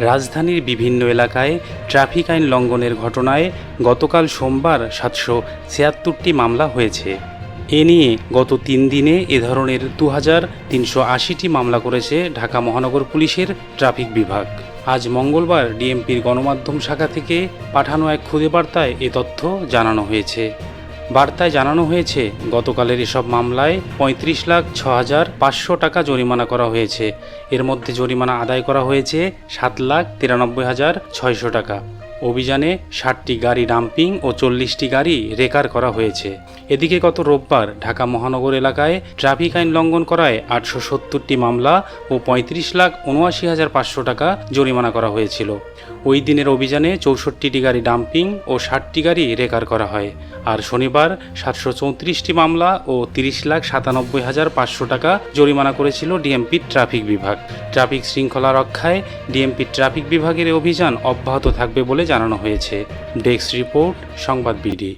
রাজধানীর বিভিন্ন এলাকায় ট্রাফিক আইন লঙ্ঘনের ঘটনায় গতকাল সোমবার সাতশো ছিয়াত্তরটি মামলা হয়েছে। এ নিয়ে গত তিন দিনে এ ধরনের দু হাজার তিনশো আশিটি মামলা করেছে ঢাকা মহানগর পুলিশের ট্রাফিক বিভাগ। আজ মঙ্গলবার ডিএমপির গণমাধ্যম শাখা থেকে পাঠানো এক খুদে বার্তায় এ তথ্য জানানো হয়েছে। বার্তায় জানানো হয়েছে, গতকালের এসব মামলায় পঁয়ত্রিশ লাখ ছ হাজার পাঁচশো টাকা জরিমানা করা হয়েছে। এর মধ্যে জরিমানা আদায় করা হয়েছে সাত লাখ তিরানব্বই হাজার ছয়শো টাকা। অভিযানে ষাটটি গাড়ি ডাম্পিং ও চল্লিশটি গাড়ি রেকার করা হয়েছে। এদিকে গত রোববার ঢাকা মহানগর এলাকায় ট্রাফিক আইন লঙ্ঘন করায় আটশো সত্তরটি মামলা ও পঁয়ত্রিশ লাখ উনআশি হাজার পাঁচশো টাকা জরিমানা করা হয়েছিল। ওই দিনের অভিযানে চৌষট্টিটি গাড়ি ডাম্পিং ও ষাটটি গাড়ি রেকার করা হয়। আর শনিবার সাতশো চৌত্রিশটি মামলা ও তিরিশ লাখ সাতানব্বই হাজার পাঁচশো টাকা জরিমানা করেছিল ডিএমপির ট্রাফিক বিভাগ। ট্রাফিক শৃঙ্খলা রক্ষায় ডিএমপি ট্রাফিক বিভাগের অভিযান অব্যাহত থাকবে বলে জানানো হয়েছে। ডেস্ক রিপোর্ট সংবাদ বিডি।